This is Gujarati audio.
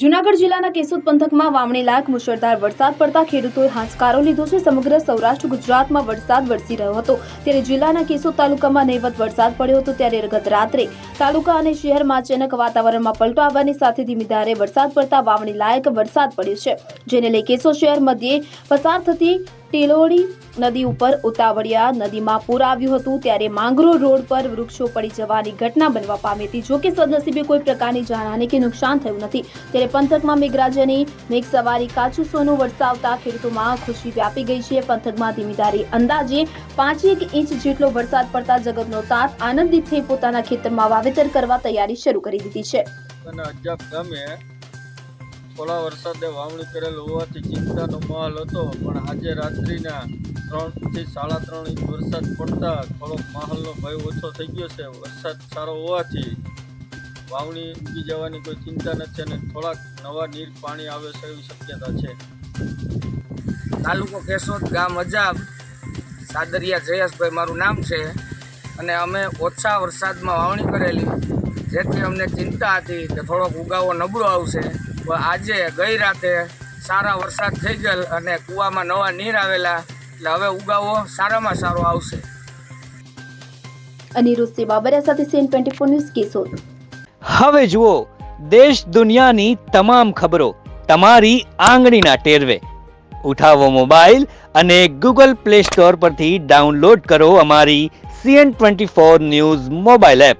જુનાગઢ જિલ્લાના કેશોદ પંથકમાં વાવણી લાયક મુશળધાર વરસાદ પડતા ખેડૂતોએ હાંસકારો લીધો છે. સમગ્ર સૌરાષ્ટ્ર ગુજરાતમાં વરસાદ વરસી રહ્યો હતો. ત્યારે જિલ્લાના કેશોદ તાલુકામાં નહીવત વરસાદ પડ્યો હતો. ત્યારે ગત રાત્રે તાલુકા અને શહેરમાં અચાનક વાતાવરણમાં પલટો આવવાની સાથે ધીમીધારે વરસાદ પડતા વાવણી લાયક વરસાદ પડ્યો છે. જેને લઈ કેશોદ શહેર મધ્યે પસાર થતી ટેલોડી નદી ઉપર ઉતાવળિયા નદીમાં પૂર આવ્યું હતું ત્યારે માંગરો રોડ પર વૃક્ષો પડી જવાની ઘટના બનવા પામી હતી. જોકે સદનસીબે કોઈ પ્રકારની જાનહાની કે નુકસાન થયું નથી. ત્યારે પંથકમાં મેઘરાજાની મેઘ સવારી કાચું સોનું વરસાવતા ખેડૂતોમાં ખુશી વ્યાપી ગઈ છે. પંથકમાં ધીમીધારી અંદાજે પાંચેક ઇંચ જેટલો વરસાદ પડતા જગતનો તાત આનંદિત થઈ પોતાના ખેતરમાં વાવેતર કરવા તૈયારી શરૂ કરી દીધી છે. થોડા વરસાદે વાવણી કરેલ હોવાથી ચિંતાનો માહોલ હતો, પણ આજે રાત્રિના ત્રણથી સાડા ત્રણ ઇંચ વરસાદ પડતા થોડોક માહોલનો ભય ઓછો થઈ ગયો છે. વરસાદ સારો હોવાથી વાવણી ઉગી જવાની કોઈ ચિંતા નથી અને થોડાક નવા નીર પાણી આવે છે એવી શક્યતા છે. તાલુકો કેશોદ ગામ અજાબ, સાદરિયા જયેશભાઈ મારું નામ છે અને અમે ઓછા વરસાદમાં વાવણી કરેલી, જેથી અમને ચિંતા હતી કે થોડોક ઉગાવો નબળો આવશે. આજે ગઈ રાતે સારા વરસાદ થઈ ગયેલ અને કૂવામાં નવા નીર આવેલા. એટલે હવે ઉગાવો સારામાં સારો આવશે. અનિરુદ્ધ બાબરિયા સાથે CN twenty four news Keshod હવે જુઓ દેશ દુનિયાની તમામ ખબરો તમારી આંગળીના ટેરવે. ઉઠાવો મોબાઈલ અને ગૂગલ પ્લે સ્ટોર પરથી ડાઉનલોડ કરો અમારી CN twenty four news mobile app.